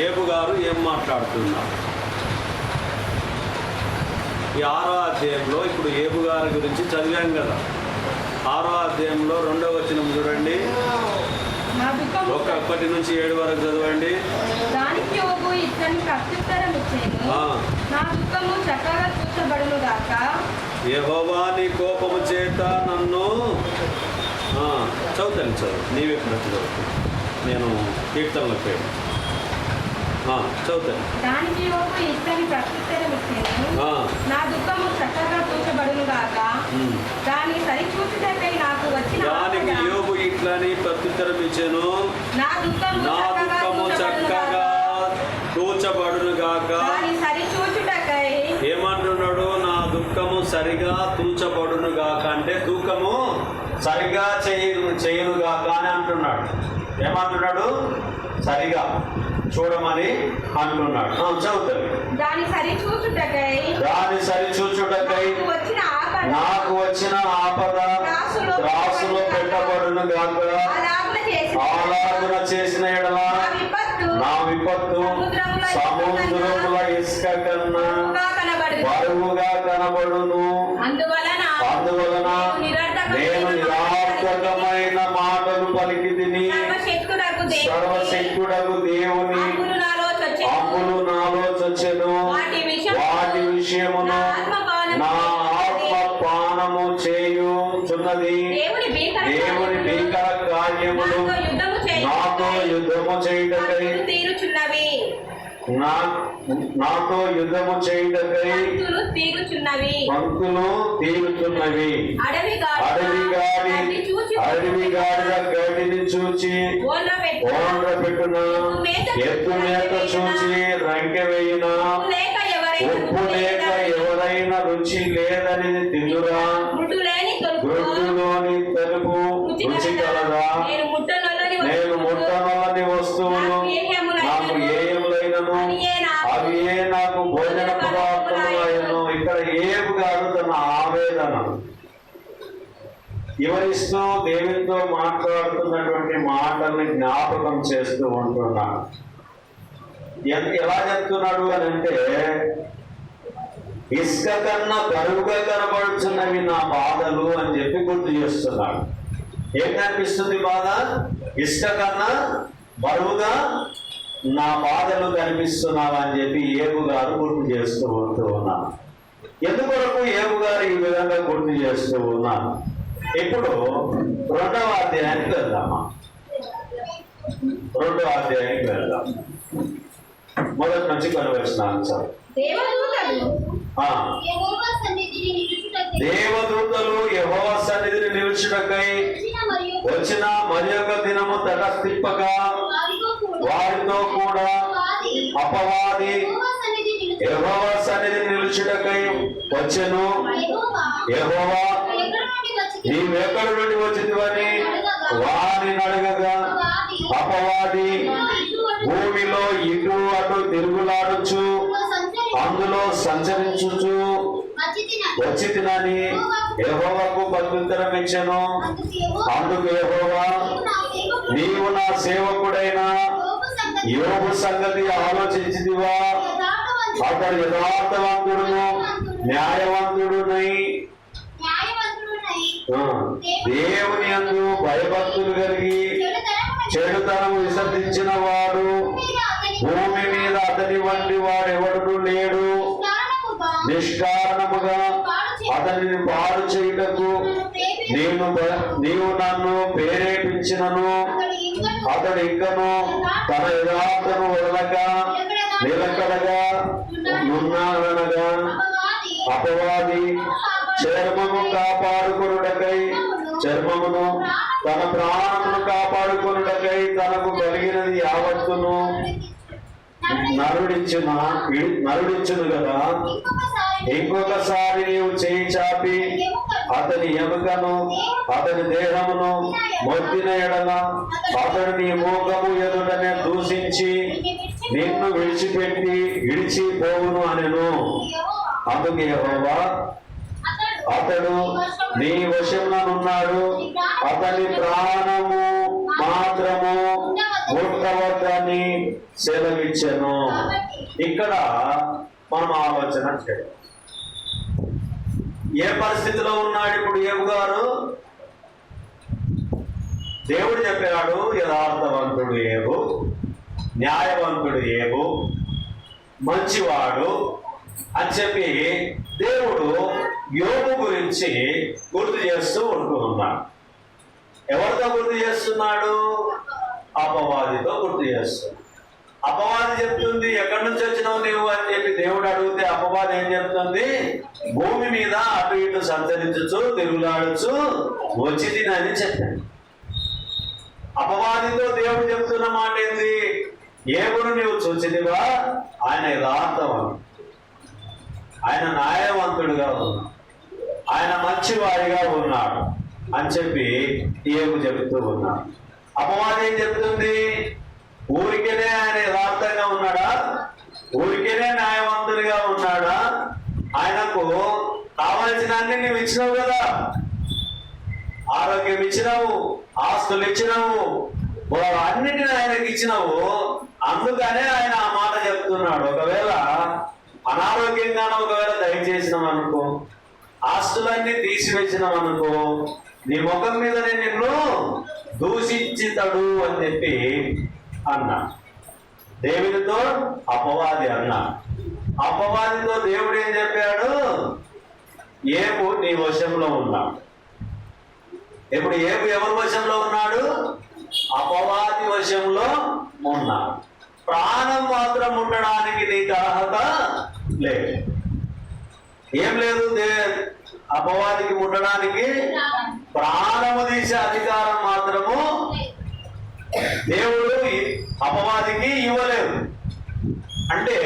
ఏబు గారు ఏం మాట్లాడుతున్నారు? ఈ ఆరో అధ్యాయంలో ఇప్పుడు ఏబు గారి గురించి చదివాం కదా. ఆరో అధ్యాయంలో రెండో వచనం చూడండి. ఒకటి నుంచి ఏడు వరకు చదవండి. నా యెహోవా కోపము చేత నన్ను చదువుతాను చదువు. నీవే ప్రతి నేను కీర్తనలో పేరు చదువుతాను దానికి ప్రత్యుత్తరం ఇచ్చేది ఆ, నా దుఃఖము చక్కగా చూచబడును గాక. ఉమ్. దాన్ని సరిచూచుటకై నాకు వచ్చిన దానికి. యోగు ఇట్లని ప్రత్యుత్తరం ఇచ్చాను. నా దుఃఖము నా దుఃఖము చక్కగా. తూచబడును గాక. సరిచూచుటకై ఏమంటున్నాడు? నా దుఃఖము సరిగా తూచబడును గాక అంటే దుఃఖము సరిగా చేయను చేయను గాక అని అంటున్నాడు. ఏమంటున్నాడు? సరిగా. చూడమని అంటున్నాడు. చదువుతాడు దాన్ని సరిచూచుటకై దాని సరి చూచుటకై నాకు వచ్చిన ఆపద నాకు వచ్చిన ఆపద త్రాసులో రాసులో పెట్టబడును గాక ఆలాగున చేసిన ఎడల నా విపత్తు నా విపత్తు సముద్రముల ఇసుక కన్నా బరువుగా కనబడును. బరువుగా కనబడును. అందువలన అందువలన నేను నిరర్థకమైన నిరార్థకమైన మాటలు పలికి తిని సర్వశక్తుడకు దేవుని. అప్పులు నాలో చొచ్చెను. వాటి విషయము వాటి విషయమును నా ఆత్మ పానము చేయుచున్నది. దేవుని భీకర కార్యములు నాతో యుద్ధము చేయుటకై నాతో యుద్ధము చేయుటకై హద్దులు తీరుచున్నవి. నా అడవి గాడి అడవి గాడిద గడ్డిని చూచి. ఓండ్ర పెట్టున ఎత్తు మేత చూచి రంకె వేయున. ఉప్పు లేక ఎవరైనా రుచి లేదని తిందురా. గుడ్డు లేని తొలుపు గ్రొడ్డులోని తెలుపు రుచి కలదా నేను ముట్టనొల్లని నేను వస్తువులు ముట్టనలని వస్తువులు నాకు ఏములైనను అవి ఏ నాకు భోజన పదార్థములైనను ఇక్కడ ఏపు కాదు తన ఆవేదన వివరిస్తూ దేవునితో మాట్లాడుతున్నటువంటి మాటల్ని జ్ఞాపకం చేస్తూ ఉంటున్నాను ఎలా చెప్తున్నాడు అని అంటే ఇసుక కన్నా బరువుగా కనబడుతున్నవి నా బాధలు అని చెప్పి గుర్తు చేస్తున్నాడు. ఏం కనిపిస్తుంది బాధ? ఇసుక కన్నా బరువుగా నా బాధలు కనిపిస్తున్నావు అని చెప్పి ఏబు గారు గుర్తు చేస్తూ ఉంటూ ఉన్నాను ఎందుకొరకు ఏబు గారు ఈ విధంగా గుర్తు చేస్తూ ఉన్నాను ఇప్పుడు రెండవ అధ్యాయానికి వెళ్దామా? రెండవ అధ్యాయానికి వెళ్దాం. మొదటి నుంచి కొనవలసిన సార్ దేవదూతలు యెహోవా సన్నిధిని నిలుచుటకై వచ్చిన మరి ఒక దినము తటస్థిప్పక వారితో కూడా వారితో కూడా వారి అపవాది యహోవ సన్నిధిని నిలుచుటకై వచ్చెను. యెహోవా యహోవా ఎక్కడి నుండి వచ్చి నీవెక్కడి నుండి వచ్చిందివని వారిని. అడగగా అపవాది భూమిలో ఇటు అటు తిరుగులాడుచు అందులో సంచరించుచు వచ్చి తినని యహోవకు ప్రత్యుత్తరం ఇచ్చాను అందుకు యహోవా నీవు నా సేవకుడైన యోగు సంగతి ఆలోచించిదివా అతడు యథార్థవంతుడును న్యాయవంతుడునై దేవుని అందు భయభక్తులు కలిగి చెడుతనం విసర్జించిన వాడు భూమి మీద అతని వంటి వాడెవడు లేడు. నిష్కారణముగా అతనిని పాడు చేయుటకు నేను నీవు నన్ను ప్రేరేపించినను. అతడు ఇంకను తన యథార్థను వదలక నిలకడగా ఉన్నాడనగా అపవాది చర్మము కాపాడుకొనుటకై చర్మమును తన ప్రాణమును కాపాడుకొనుటకై తనకు కలిగినది యావత్తును నరుడిచ్చిన? నరుడిచ్చును కదా. ఇంకొకసారి నీవు చేయి చాపి అతని ఎముకను అతని దేహమును మొత్తిన ఎడల అతడు నీ మోకము ఎదుటనే దూషించి నిన్ను విడిచిపెట్టి విడిచిపోవును అనెను. అందుకే అతడు నీ వశంలోనున్నాడు అతని ప్రాణము మాత్రము ఉండవద్దని సెలవిచ్చను. ఇక్కడ మనం ఆలోచన చేయాలి ఏ పరిస్థితిలో ఉన్నాడు ఇప్పుడు ఏవు గారు? దేవుడు చెప్పాడు యథార్థవంతుడు ఏవు న్యాయవంతుడు ఏవు మంచివాడు అని చెప్పి దేవుడు యోగు గురించి గుర్తు చేస్తూ ఉంటూ ఉన్నాడు. ఎవరితో గుర్తు చేస్తున్నాడు? అపవాదితో గుర్తు చేస్తున్నాడు. అపవాది చెప్తుంది ఎక్కడి నుంచి వచ్చినావు నీవు? అని చెప్పి దేవుడు అడిగితే అపవాది ఏం చెప్తుంది? భూమి మీద అటు ఇటు సంచరించచ్చు తిరుగులాడచ్చు వచ్చి తినని చెప్పాడు. అపవాదితో దేవుడు చెప్తున్న మాట ఏంది? ఏముడు నీవు చూచిదివా ఆయన యథార్థవంతుడు ఆయన న్యాయవంతుడుగా ఉన్నాడు. ఆయన మంచివాడిగా ఉన్నాడు అని చెప్పి ఏము చెబుతూ ఉన్నాడు. అపవాది ఏం చెప్తుంది ఊరికేనే ఆయన యథార్థంగా ఉన్నాడా? ఊరికేనే న్యాయవంతుడిగా ఉన్నాడా? ఆయనకు కావలసిన అన్ని నువ్వు ఇచ్చినావు కదా. ఆరోగ్యం ఇచ్చినావు ఆస్తులు ఇచ్చినావు అన్నిటిని ఆయనకి ఇచ్చినావు. అందుకనే ఆయన ఆ మాట చెప్తున్నాడు. ఒకవేళ అనారోగ్యంగానే ఒకవేళ దయచేసినాం అనుకో ఆస్తులన్నీ తీసివేసినాం అనుకో నీ ముఖం మీదనే నిన్ను దూషించుతాడు అని చెప్పి అన్నా. దేవుడితో అపవాది అన్నా. అపవాదితో దేవుడు ఏం చెప్పాడు? ఏపు నీ వశంలో ఉన్నాడు ఇప్పుడు ఏపు ఎవరి వశంలో ఉన్నాడు? అపవాది వశంలో ఉన్నాడు ప్రాణం మాత్రం ఉండడానికి నీకు అర్హత లేదు. ఏం లేదు దే అపవాదికి ఉండడానికి ప్రాణము తీసే అధికారం మాత్రము దేవుడు అపవాదికి ఇవ్వలేదు. అంటే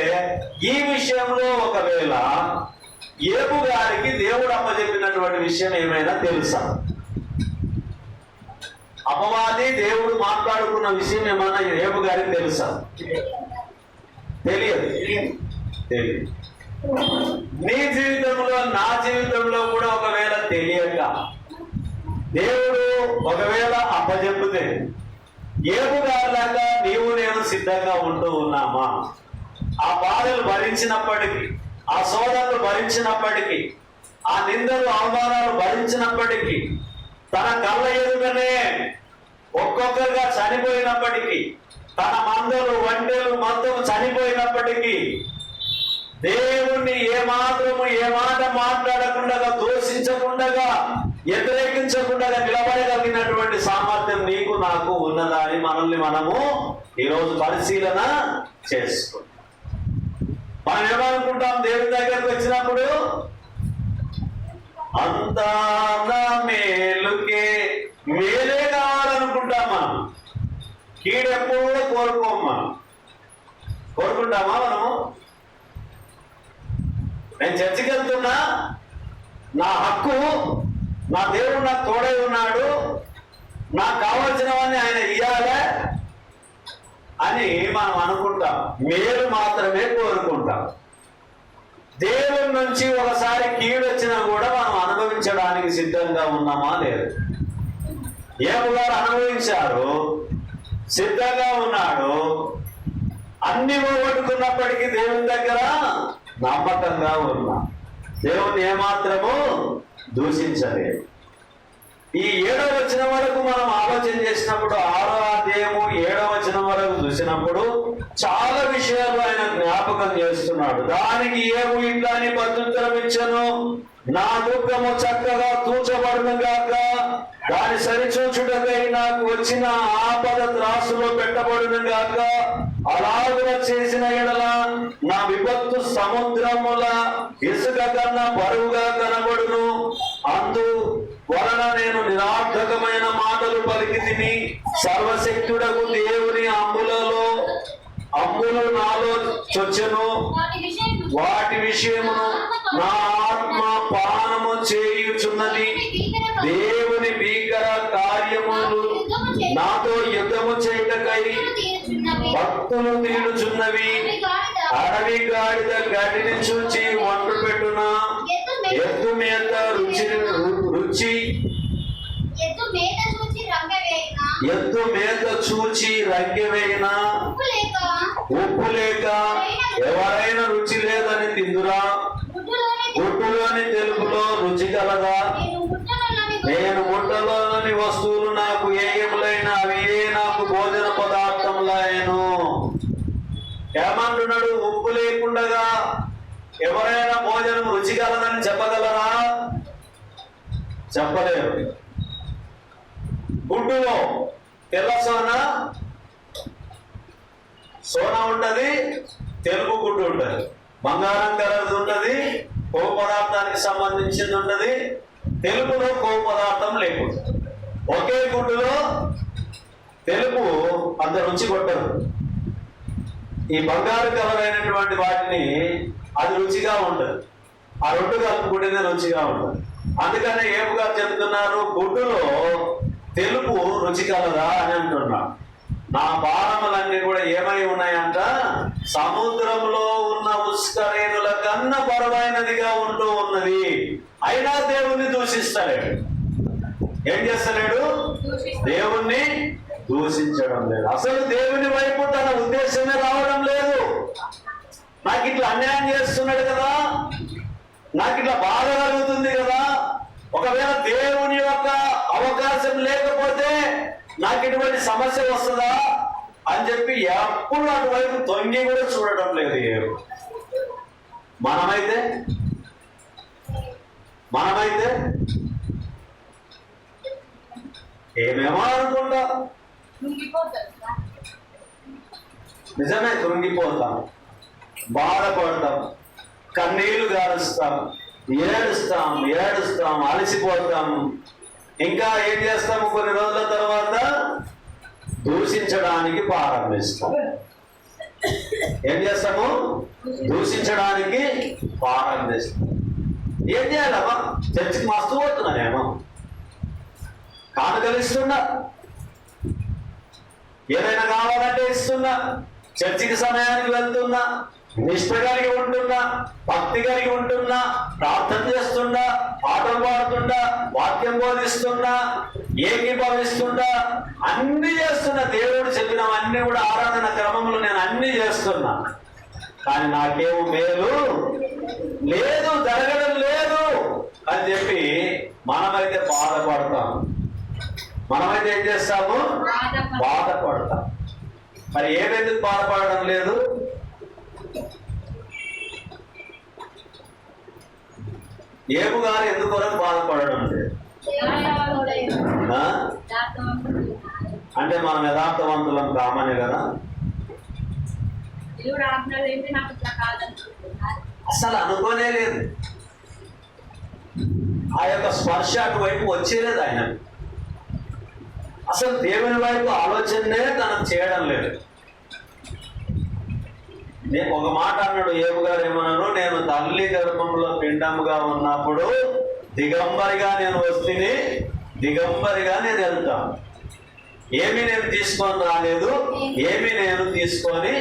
ఈ విషయంలో ఒకవేళ ఏపు గారికి దేవుడు అప్పచెప్పినటువంటి విషయం ఏమైనా తెలుసా? అపవాది దేవుడు మాట్లాడుకున్న విషయం ఏమైనా ఏపు గారికి తెలుసా? తెలియదు. తెలియదు. నీ జీవితంలో నా జీవితంలో కూడా ఒకవేళ తెలియక దేవుడు ఒకవేళ అప్పజెప్పితే ఏపుగారులాగా నీవు నేను సిద్ధంగా ఉంటూ ఉన్నామా? ఆ బాధలు భరించినప్పటికీ ఆ సోదరులు భరించినప్పటికీ ఆ నిందలు అవమానాలు భరించినప్పటికీ తన కళ్ళ ఎదుగనే ఒక్కొక్కరుగా చనిపోయినప్పటికీ తన మందలు వంటలు మొత్తం చనిపోయినప్పటికీ దేవుణ్ణి ఏ మాత్రము ఏ మాట మాట్లాడకుండా దోషించకుండా వ్యతిరేకించకుండా నిలబడగలిగినటువంటి సామర్థ్యం నీకు నాకు ఉన్నదా అని మనల్ని మనము ఈరోజు పరిశీలన చేసుకుంటాం. మనం ఏమనుకుంటాం దేవుని దగ్గరకు వచ్చినప్పుడు అంతా మేలుకే మేలే కావాలనుకుంటాం మనం. కీడెప్పుడు కోరుకోం మనం. కోరుకుంటామా మనము? నేను చర్చికి వెళ్తున్నా. నా హక్కు నా దేవుడు నాకు తోడై ఉన్నాడు. నాకు కావలసినవన్నీ ఆయన ఇయ్యాలే అని మనం అనుకుంటాం. మేలు మాత్రమే కోరుకుంటాం. దేవుడి నుంచి ఒకసారి కీడు వచ్చినా కూడా మనం అనుభవించడానికి సిద్ధంగా ఉన్నామా లేదు. ఏము గారు అనుభవించారు సిద్ధంగా ఉన్నాడు. అన్ని పోగొట్టుకున్నప్పటికీ దేవుని దగ్గర నమ్మకంగా ఉన్నా. దేవుని ఏమాత్రము దూషించలేదు ఈ ఏడవ వచ్చిన వరకు మనం ఆలోచన చేసినప్పుడు ఆరో అధ్యాయము ఏడవ వచ్చిన వరకు చూసినప్పుడు చాలా విషయాలు ఆయన జ్ఞాపకం చేస్తున్నాడు. దానికి ఏమో ఇట్లా అని ప్రత్యుత్తరం నా దుఃఖము చక్కగా తూచబడును గాక. దాని సరిచూచుటకై నాకు వచ్చిన ఆపద త్రాసులో పెట్టబడును గాక. అలాగున చేసిన ఎడల నా విపత్తు సముద్రముల ఇసుక కన్నా బరువుగా కనబడును. అందు వలన నేను నిరార్థకమైన మాటలు పలికి తిని సర్వశక్తుడకు దేవుని అమ్ములలో అమ్ములు నాలో చొచ్చెను. వాటి విషయం వాటి విషయమును నా ఆత్మ పానము చేయుచున్నది. దేవుని భీకర కార్యములు నాతో యుద్ధము చేయటకై భక్తులు తీరుచున్నవి. అడవి గాడిద గడ్డిని చూచి వంట పెట్టున. ఎద్దు మీద రుచి రుచి ఎద్దు మీద చూచి రంగెవేయిన. ఉప్పు లేక ఎవరైనా రుచి లేదని తిందురా? గుట్టులోని తెలుపులో రుచి కలదా? నేను గుట్టలోని వస్తువులు నాకు ఏయములైన అవి ఏ నాకు భోజన పదార్థములైను ఏమంటున్నాడు? ఉప్పు లేకుండగా ఎవరైనా భోజనం రుచి కలదని చెప్పగలరా? చెప్పలేరు గుడ్డులో తెల్లసోనా? సోన ఉంటుంది తెలుపు గుడ్డు ఉంటుంది. బంగారం కలర్ది ఉంటుంది కొవ్వు పదార్థానికి సంబంధించింది ఉంటుంది తెలుపులో కొవ్వు పదార్థం లేకుండా ఒకే గుడ్డులో తెలుపు అంత రుచి కొట్టదు ఈ బంగారు కలర్ అయినటువంటి వాటిని అది రుచిగా ఉండదు. ఆ రెండు కలుపుకుంటేనే రుచిగా ఉంటుంది అందుకనే ఏపుగా చెప్తున్నారు? గుడ్డులో తెలుపు రుచి కలదా అని అంటున్నాడు నా భారములన్నీ కూడా ఏమై ఉన్నాయంట? సముద్రంలో ఉన్న ఉస్కరేణుల కన్నా బరువైనదిగా ఉంటూ ఉన్నది. అయినా దేవుణ్ణి దూషిస్తలేడు. ఏం చేస్తలేడు? దేవుణ్ణి దూషించడం లేదు. అసలు దేవుని వైపు తన ఉద్దేశమే రావడం లేదు. నాకు ఇట్లా అన్యాయం చేస్తున్నాడు కదా. నాకు ఇట్లా బాధ కలుగుతుంది కదా. ఒకవేళ దేవుని యొక్క అవకాశం లేకపోతే నాకు ఎటువంటి సమస్య వస్తుందా అని చెప్పి ఎప్పుడు అటువైపు తొంగి కూడా చూడటం లేదు మనమైతే? మనమైతే? ఏమేమో అనుకుంటా. నిజమే తొంగిపోతాం. బాధపడతాం. కన్నీళ్ళు గారుస్తాం. ఏడుస్తాం ఏడుస్తాం అలసిపోతాం. ఇంకా ఏం చేస్తాము కొన్ని రోజుల తర్వాత? దూషించడానికి ప్రారంభిస్తాం. ఏం చేస్తాము? దూషించడానికి ప్రారంభిస్తాం. ఏం చేయాలమ్మా? చర్చికి మస్తు పోతున్నానేమో కానుకలు ఇస్తున్నా. ఏదైనా కావాలంటే ఇస్తున్నా. చర్చికి సమయానికి వెళ్తున్నా. నిష్ట కలిగి ఉంటున్నా. భక్తి కలిగి ఉంటున్నా. ప్రార్థన చేస్తున్నా. పాటలు పాడుతున్నా. వాక్యం బోధిస్తున్నా ఏకీభవిస్తుండా అన్ని చేస్తున్నా. దేవుడు చెప్పినవన్నీ కూడా ఆరాధన క్రమంలో నేను అన్ని చేస్తున్నా. కానీ నాకేమో మేలు లేదు జరగడం లేదు అని చెప్పి మనమైతే బాధపడతాం. మనమైతే ఏం చేస్తాము? బాధపడతాం. మరి ఏమెందుకు బాధపడడం లేదు? ఏపు గారు ఎందుకొరకు బాధపడడం? అంటే మనం యథార్థవంతులం కామనే కదా? అసలు అనుకోనే లేదు. ఆ యొక్క స్పర్శ అటువైపు వచ్చేలేదు ఆయన అసలు దేవుని వైపు ఆలోచనే తనకు చేయడం లేదు. నేను ఒక మాట అన్నాడు ఏవు గారు ఏమన్నాడు నేను తల్లి గర్భంలో పిండముగా ఉన్నప్పుడు దిగంబరిగా నేను వస్తుని దిగంబరిగా నేను వెళ్తాను ఏమి నేను తీసుకొని రాలేదు ఏమి నేను తీసుకొని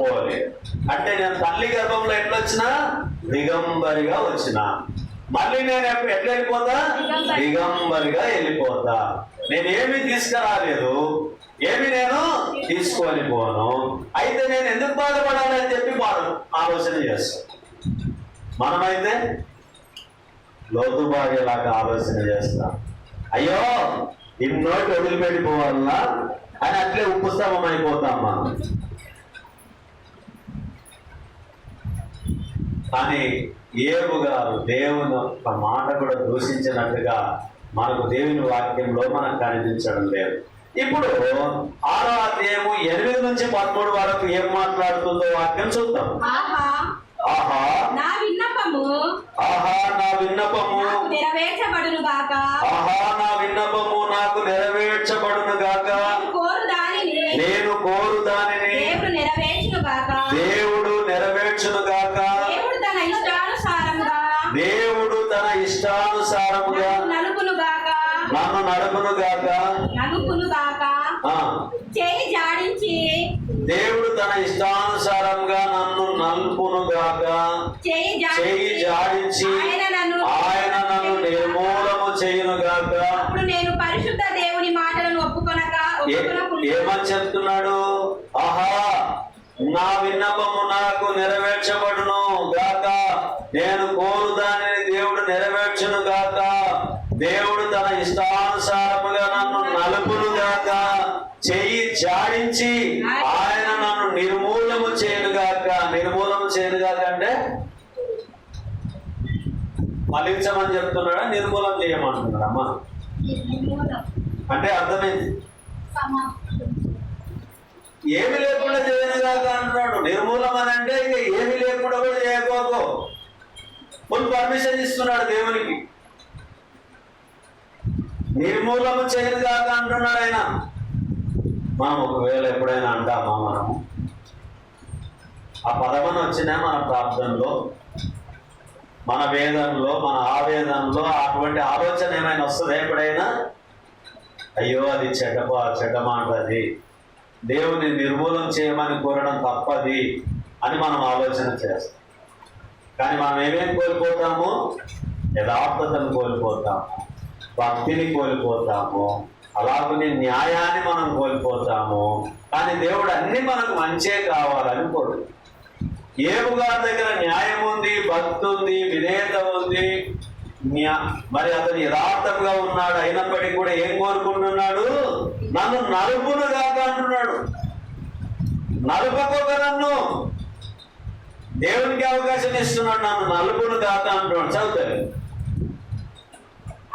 పోలేదు. అంటే నేను తల్లి గర్భంలో ఎట్లా వచ్చినా దిగంబరిగా వచ్చిన. మళ్ళీ నేను ఎట్లా వెళ్ళిపోతా? దిగంబరిగా వెళ్ళిపోతా. నేను ఏమి తీసుకురాలేదు ఏమి నేను తీసుకొని పోను. అయితే నేను ఎందుకు బాధపడాలి అని చెప్పి వాడు ఆలోచన చేస్తాను మనమైతే లోతు భార్యలాగా ఆలోచన చేస్తాం. అయ్యో ఇన్నోటి వదిలిపెట్టిపోవాలన్నా అని అట్లే ఉపస్తంభం అయిపోతాం మనం. కానీ ఏవు గారు దేవుని ఒక మాట కూడా దూషించినట్టుగా మనకు దేవుని వాక్యంలో మనకు కనిపించడం లేదు. ఇప్పుడు ఆరో అధ్యాయము ఎనిమిది నుంచి పదమూడు వరకు ఏం మాట్లాడుతుందో వాక్యం చూద్దాం. ఆహా. ఆహా. నా విన్నపము. ఆహా నా విన్నపము. నెరవేర్చబడును గాక. ఆహా నా విన్నపము నాకు నెరవేర్చబడును గాక. కోరు దానిని. నేను కోరు దానిని. దేవుడు నెరవేర్చును గాక. దేవుడు నెరవేర్చును గాక. దేవుడు తన ఇష్టానుసారముగా. దేవుడు తన ఇష్టానుసారముగా. నన్ను నలుపును గాక. నన్ను నడుపును గాక. నిర్మూలము నేను పరిశుద్ధ దేవుని మాటలను ఒప్పుకొనక ఏమని చెప్తున్నాడు? ఆహా నా విన్నపము నాకు నెరవేర్చబడును గాక. నేను కోరుదాని దేవుడు నెరవేర్చును గాక. దేవుడు తన ఇష్టానుసారముగా నన్ను నలుపును గాక చెయ్యి జాడించి ఆయన ఫలించమని చెప్తున్నాడా? నిర్మూలం చేయమంటున్నాడు? అమ్మా. అంటే అర్థమైంది. ఏమి లేకుండా చేయని చేయనుగాక అంటున్నాడు. నిర్మూలం అని అంటే ఇక ఏమి లేకుండా కూడా చేయకపోకో. ఫుల్ పర్మిషన్ ఇస్తున్నాడు దేవునికి. నిర్మూలము చేయనుగాక అంటున్నాడు ఆయన. మనం ఒకవేళ ఎప్పుడైనా అంటామా మనము? ఆ పదమని వచ్చినా మన ప్రార్థనలో మన వేదనలో మన ఆవేదనలో అటువంటి ఆలోచన ఏమైనా వస్తుంది ఎప్పుడైనా? అయ్యో అది చెడ్డపో చెడ్డమాటది. దేవుని నిర్మూలన చేయమని కోరడం తప్పది అని మనం ఆలోచన చేస్తాం. కానీ మనం ఏమేం కోల్పోతాము? యథార్థతను కోల్పోతాము భక్తిని కోల్పోతాము అలాగనే న్యాయాన్ని మనం కోల్పోతాము. కానీ దేవుడు అన్ని మనకు మంచే కావాలని కోరు ఏబు గారి దగ్గర న్యాయం ఉంది భక్తి ఉంది విధేయత ఉంది మరి అతను యథార్థంగా ఉన్నాడు అయినప్పటికీ కూడా ఏం కోరుకుంటున్నాడు? నన్ను నలుపును కాక అంటున్నాడు. నలుపకొక నన్ను. దేవునికి అవకాశం ఇస్తున్నాడు నన్ను నలుపును కాక అంటున్నాడు. చదువుతారు.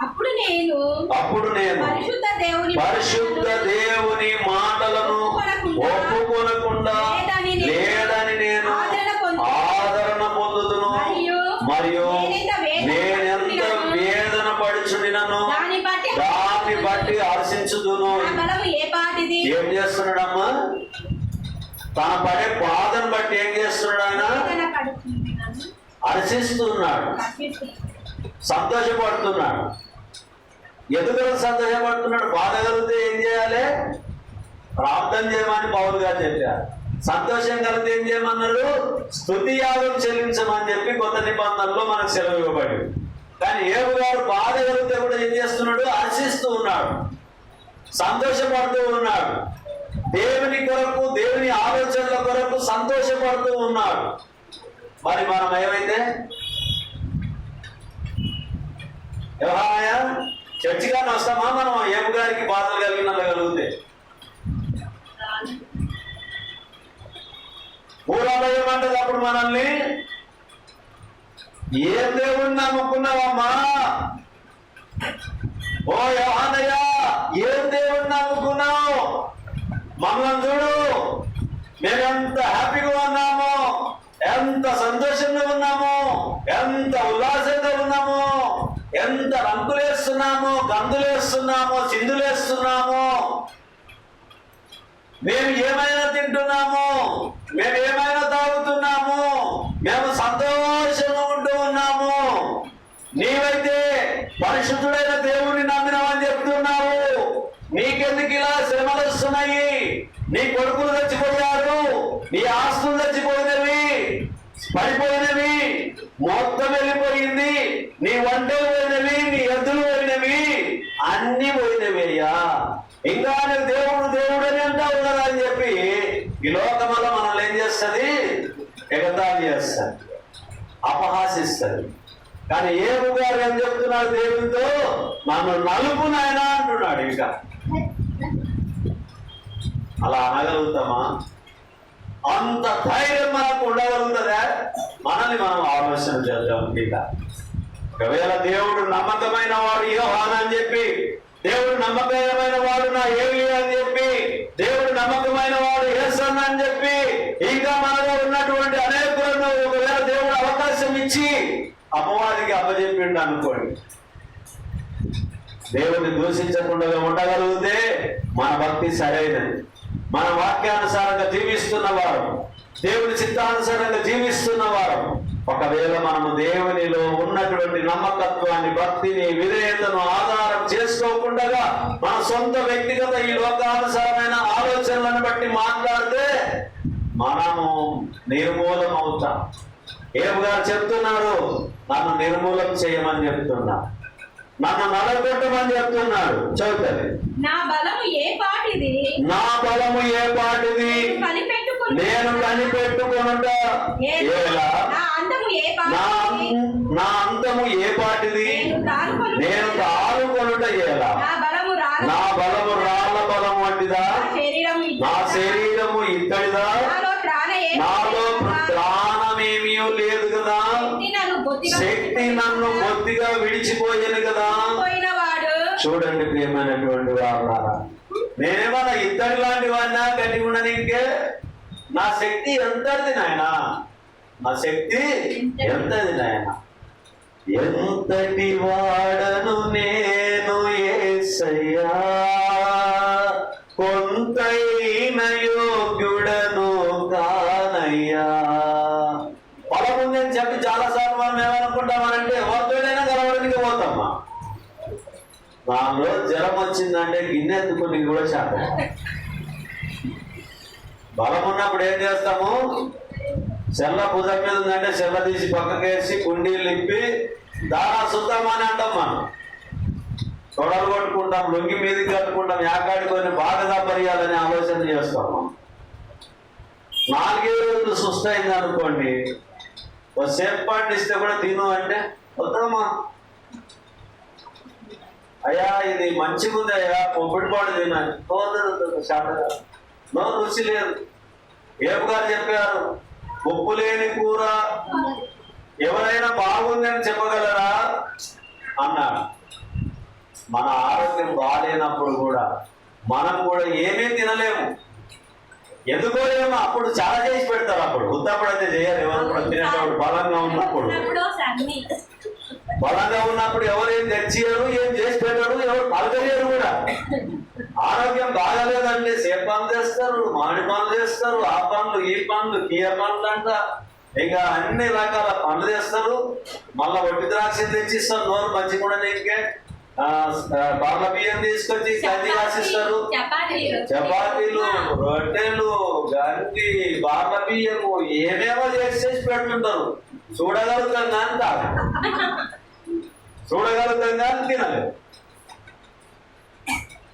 అప్పుడు నేను అప్పుడు నేను పరిశుద్ధ దేవుని పరిశుద్ధ దేవుని మాటలను ఒప్పుకొనకుండా లేదని నేను ఆదరణ పొందుతును మరియు నేనెంత వేదన పడుచుడినను దాన్ని బట్టి దాన్ని బట్టి హర్షించుదును నా బలము ఏ పాటిది ఏం చేస్తున్నాడమ్మా తన పడే బాధను బట్టి ఏం చేస్తున్నాడు ఆయన? హర్షిస్తున్నాడు. సంతోషపడుతున్నాడు. ఎందుకు సంతోషపడుతున్నాడు. బాధ కలిగితే ఏం చేయాలి? ప్రార్థన చేయమని పౌరు గారు చెప్పారు. సంతోషం కలిగితే ఏం చేయమన్నారు స్థుతి యాగం చెల్లించమని చెప్పి కొత్త నిబంధనలో మనకు సెలవు ఇవ్వబడింది. కానీ ఏవు గారు బాధ కలిగితే కూడా ఏం చేస్తున్నాడు? హర్షిస్తూ ఉన్నాడు. సంతోషపడుతూ ఉన్నాడు. దేవుని కొరకు దేవుని ఆలోచనల కొరకు సంతోషపడుతూ ఉన్నాడు. మరి మనం ఏమైతే? ఎవరాయ చర్చి కానీ వస్తామా? మనం ఏం గారికి బాధలు కలిగిన కలిగితే. ఊళ్ళో ఏమంటది అప్పుడు మనల్ని ఏ దేవుణ్ణి నమ్ముకున్నావమ్మా? ఓ యోహానయ్యా ఏ దేవుణ్ణి నమ్ముకున్నావు? మమ్మల్ని చూడు మేమెంత హ్యాపీగా ఉన్నాము ఎంత సంతోషంగా ఉన్నాము ఎంత ఉల్లాసంగా ఉన్నాము ఎంత రంగులేస్తున్నాము గందులేస్తున్నాము చిందులేస్తున్నాము మేము ఏమైనా తింటున్నాము మేము ఏమైనా తాగుతున్నాము మేము సంతోషంగా ఉంటూ ఉన్నాము నీవైతే పరిశుద్ధుడైన దేవుడు నీకెందుకు ఇలా శ్రమలు వస్తున్నాయి? నీ కొడుకులు చచ్చిపోయారు. నీ ఆస్తులు చచ్చిపోయినవి. పడిపోయినవి. మొత్తం వెళ్ళిపోయింది. నీ వంటలు పోయినవి నీ ఎద్దులు పోయినవి. అన్ని పోయినవయ్యా ఇంకా నువ్వు దేవుడు దేవుడు అని అంటావు కదా అని చెప్పి ఈ లోకమల్ల మనల్ని ఏం చేస్తుంది? ఎగతాళి చేస్తుంది. అపహాసిస్తుంది. కానీ ఏ గారు ఏం చెప్తున్నాడు దేవునితో? నన్ను నలుపు నాయన అంటున్నాడు ఇంకా. అలా అనగలుగుతామా అంత ధైర్యం మనకు ఉండగలుగుతుందా? మనల్ని మనం ఆలోచన చేద్దాం ఇక ఒకవేళ దేవుడు నమ్మకమైన వాడు యోహాన్ అని చెప్పి దేవుడు నమ్మకమైన వాడు నా ఏమి అని చెప్పి దేవుడు నమ్మకమైన వాడు యేసన్ అని చెప్పి ఇంకా మనలో ఉన్నటువంటి అనేకులను ఒకవేళ దేవుడు అవకాశం ఇచ్చి అమ్మవారికి అప్పచెప్పిండు అనుకోండి. దేవుడిని దూషించకుండా ఉండగలిగితే మన భక్తి సరైనది. మన వాక్యానుసారంగా జీవిస్తున్న వారు దేవుని చిత్తానుసారంగా జీవిస్తున్న వారు ఒకవేళ మనము దేవునిలో ఉన్నటువంటి నమ్మకత్వాన్ని భక్తిని విధేయతను ఆధారం చేసుకోకుండా మన సొంత వ్యక్తిగత ఈ లోకానుసారమైన ఆలోచనలను బట్టి మాట్లాడితే మనము నిర్మూలం అవుతాం ఏం గారు చెప్తున్నారు నన్ను నిర్మూలం చేయమని చెప్తున్నా. నన్ను నలగొట్టమని చెప్తున్నాడు చదువుతుంది నా బలము ఏ పాటిది? నా బలము ఏ పాటిది? నేను కనిపెట్టుకొనుట. నా అందము ఏ పాటిది? నా అంతము ఏ పాటిది? నేను తారుకొనుట ఏలా? నా బలము రాల నా బలము. రాళ్ళ బలం వంటిదా? నా శరీరం నా శరీరం ఇత్తడిదా? నాలో. ప్రాణమేమీ లేదు కదా? శక్తి నన్ను విడిచిపోయాను కదా. చూడండి ప్రియమైనటువంటి వాళ్ళారా నేనేమన్నా ఇద్దరు లాంటి వాడినా గట్టి ఉండనికే నా శక్తి ఎంతది నాయన? నా శక్తి ఎంతది నాయన? ఎంతటి వాడను నేను ఏసయ్యా? నాలో జ్వరం వచ్చిందంటే గిన్నె ఎత్తుకుని కూడా శాతం బలం ఉన్నప్పుడు ఏం చేస్తాము? చెల్ల భుజం మీద ఉందంటే చెల్ల తీసి పక్కకేసి కుండీలు నింపి దారా శుద్ధమని అంటాం మనం. తొడలు కొట్టుకుంటాం లొంగి మీదకి కట్టుకుంటాం యాకాడుకొని బాధగా పరియాలని ఆలోచన చేస్తాం మనం. నాలుగే రోజులు సుస్తైంది అనుకోండి ఒక సేపు పండిస్తే కూడా తిను అంటే వద్దామా అయ్యా ఇది మంచిగా ఉంది అయ్యా పొప్పిడిపాడు పాడు తినాలి శాతగా నో రుచి లేదు. ఏపు గారు చెప్పారు ఉప్పు లేని కూర ఎవరైనా బాగుందని చెప్పగలరా? అన్నాడు మన ఆరోగ్యం బాగాలేనప్పుడు కూడా మనం కూడా ఏమీ తినలేము. ఎందుకోలేము అప్పుడు చాలా చేసి పెడతారు అప్పుడు. ఉత్తప్పుడు అయితే చేయాలి ఎవరు కూడా తినేటప్పుడు బలంగా ఉన్నప్పుడు. బలంగా ఉన్నప్పుడు ఎవరు ఏం తెచ్చియరు ఏం చేసి పెట్టరు ఎవరు పలకలేరు కూడా. ఆరోగ్యం బాగాలేదంటే సేపు పనులు చేస్తారు మామిడి పనులు చేస్తారు ఆ పనులు ఈ పనులు కీయ పనులు అంట. ఇంకా అన్ని రకాల పనులు చేస్తారు. మళ్ళా వడ్డీ ద్రాక్ష తెచ్చిస్తారు నోరు మంచి కూడా ఇంకే బార్ల బియ్యం తీసుకొచ్చి కంది రాసిస్తారు. చపాతీలు రొట్టెలు గంటి బార్ల బియ్యము ఏమేమో చేసి చేసి పెడుతుంటారు. చూడగలుగుతాం కానీ చూడగలుగుతాం కానీ తినలేదు.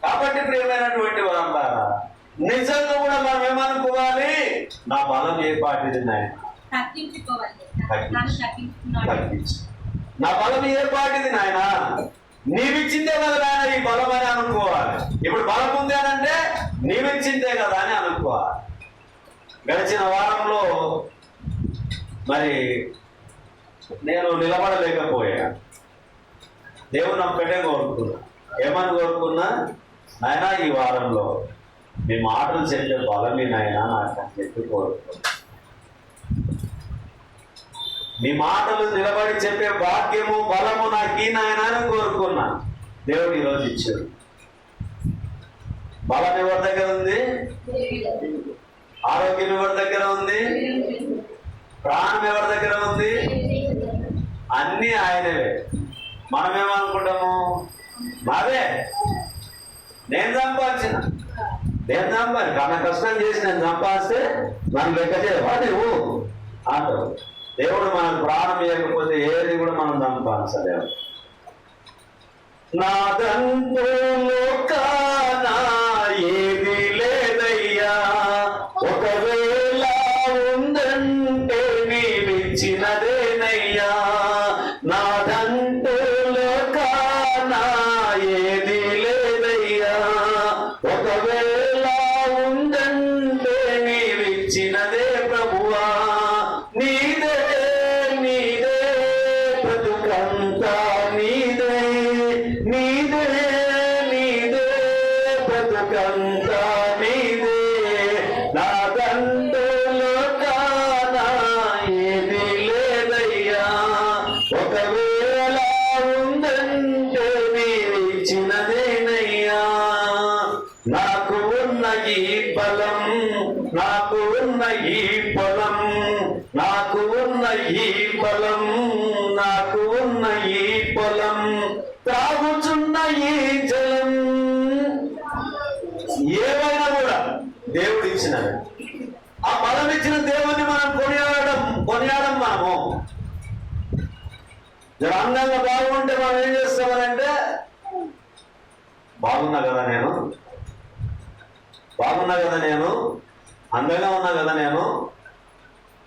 కాబట్టి ప్రియమైనటువంటి వారంలారా నిజంగా కూడా మనం ఏమనుకోవాలి? నా బలం ఏ పాటిది నా బలం ఏ పాటిది నాయన? నీవిచ్చిందే కదా నాయన ఈ బలం అని అనుకోవాలి. ఇప్పుడు బలం ఉంది అని అంటే నీవిచ్చిందే కదా అని అనుకోవాలి. గడిచిన వారంలో మరి నేను నిలబడలేకపోయా దేవుని ఒక్కటే కోరుకున్నా. ఏమని కోరుకున్నా? నాయన ఈ వారంలో మీ మాటలు చెప్పే బలమే నాయన నాకు అని చెప్పి కోరుకున్నా. మీ మాటలు నిలబడి చెప్పే భాగ్యము బలము నాకు ఈ నాయన అని కోరుకున్నా. దేవుడు ఈరోజు ఇచ్చాడు. బలం ఎవరి దగ్గర ఉంది? ఆరోగ్యం ఎవరి దగ్గర ఉంది? ప్రాణం ఎవరి దగ్గర ఉంది? అన్నీ ఆయనవే. మనం ఏమనుకుంటాము నాదే నేను సంపాదించిన. నేను సంపాది కన్నా కష్టం చేసి నేను సంపాదిస్తే నన్ను లెక్క చేయవా. నువ్వు అంటావు దేవుడు మనం ప్రాణం ఇవ్వకపోతే ఏది కూడా మనం సంపాదించలేము. నాదంతో లోకానా ఉన్న ఈ జలం. ఏమైనా కూడా దేవుడు ఇచ్చిన. ఆ బలం ఇచ్చిన దేవుని మనం కొనియాడడం కొనియాడం మనము. జర అందంగా బాగుంటే మనం ఏం చేస్తామనంటే బాగున్నా కదా నేను? బాగున్నా కదా నేను? అందంగా ఉన్నా కదా నేను?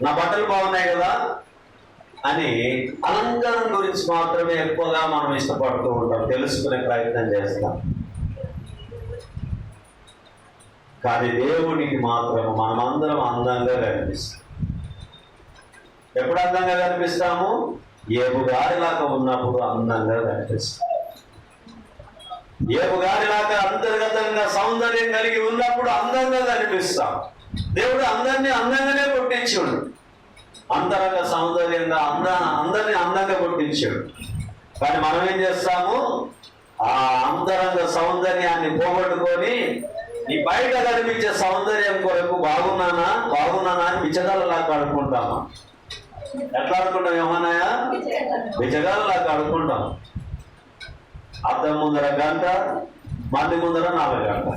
నా బట్టలు బాగున్నాయి కదా? అని అలంకారం గురించి మాత్రమే ఎక్కువగా మనం ఇష్టపడుతూ ఉంటాం. తెలుసుకునే ప్రయత్నం చేస్తాం. కానీ దేవునికి మాత్రం మనమందరం అందంగా కనిపిస్తాం. ఎప్పుడు అందంగా కనిపిస్తాము? ఏపు గారిలాగా ఉన్నప్పుడు అందంగా కనిపిస్తాం. ఏపు గారిలాగా అంతర్గతంగా సౌందర్యం కలిగి ఉన్నప్పుడు అందంగా కనిపిస్తాం. దేవుడు అందరినీ అందంగానే పుట్టించాడు అంతరంగ సౌందర్యంగా అంద అందరినీ అందంగా పుట్టించాడు కానీ మనం ఏం చేస్తాము? ఆ అంతరంగ సౌందర్యాన్ని పోగొట్టుకొని ఈ బయట కనిపించే సౌందర్యం కొరకు బాగున్నానా? బాగున్నానా అని బిచ్చగాళ్ళలా కడుక్కుంటామా? ఎట్లా ఆడుకుంటాం ఏమన్నాయా? బిచ్చగాళ్ళలా కడుక్కుంటాం అద్దం ముందర గంట మంది ముందర నాలుగు గంట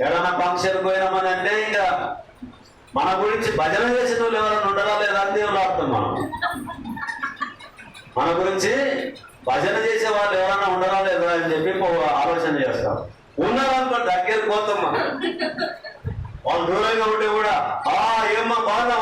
ఏదైనా ఫంక్షన్ పోయినామని అంటే ఇంకా మన గురించి భజన చేసిన వాళ్ళు ఎవరైనా ఉండరా లేదా అని దేవుడు అర్థం మనం. మన గురించి భజన చేసే వాళ్ళు ఎవరైనా ఉండరా లేదా అని చెప్పి ఆలోచన చేస్తాం. ఉన్నారనుకో దగ్గరికి పోతాం మనం. వాళ్ళు దూరంగా ఉంటే కూడా ఆ ఏమ్మా బాగా